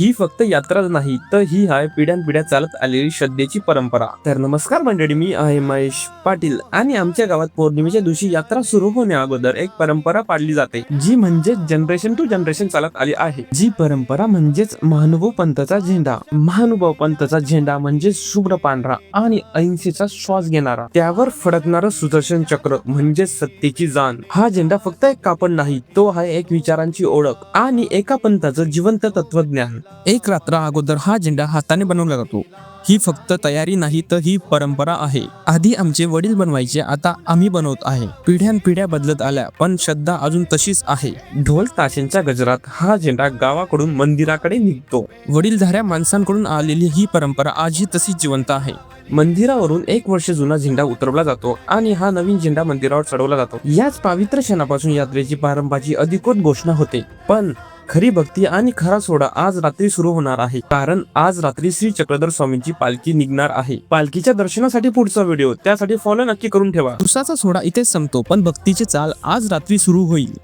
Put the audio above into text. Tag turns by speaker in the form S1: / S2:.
S1: ही फक्त यात्राच नाही तर ही आहे पिढ्यानपिढ्या चालत आलेली श्रद्धेची परंपरा. तर नमस्कार मंडळी मी आहे महेश पाटील आणि आमच्या गावात पौर्णिमेच्या दिवशी यात्रा सुरू होण्या अगोदर एक परंपरा पाळली जाते जी म्हणजे जनरेशन टू जनरेशन चालत आली आहे. जी परंपरा म्हणजेच महानुभव पंतचा झेंडा. महानुभव पंतचा झेंडा म्हणजे शुभ्र पांढरा आणि अहिंसेचा श्वास घेणारा. त्यावर फडकणारं सुदर्शन चक्र म्हणजे सत्तेची जाण. हा झेंडा फक्त एक कापड नाही तो आहे एक विचारांची ओळख आणि एका पंथाचं जिवंत तत्वज्ञान. एक रात्र अगोदर हा झेंडा हाताने बनवला जातो. ही फक्त तयारी नाही तर ही परंपरा आहे. आधी आमचे वडील बनवायचे आता आम्ही बनवत आहे. पिढ्यानपिढ्या बदलत आल्या पण श्रद्धा अजून तशीच आहे. ढोल ताशांच्या गजरात हा झेंडा गावाकडून मंदिराकडे निघतो. वडीलधाऱ्या माणसांकडून आलेली ही परंपरा आजही तशीच जिवंत आहे. मंदिरावरून एक वर्ष जुना झेंडा उतरवला जातो आणि हा नवीन झेंडा मंदिरावर चढवला जातो. याच पवित्र क्षणापासून यात्रेची प्रारंभाची अधिकृत घोषणा होते. पण खरी भक्ती आणि खरा सोडा आज रात्री सुरू होणार आहे. कारण आज रात्री श्री चक्रधर स्वामींची पालखी निघणार आहे. पालखीच्या दर्शनासाठी पुढचा व्हिडिओ त्यासाठी फॉलो नक्की करून ठेवा. उसाचा सोडा इथेच संपतो पण भक्तीची चाल आज रात्री सुरू होईल.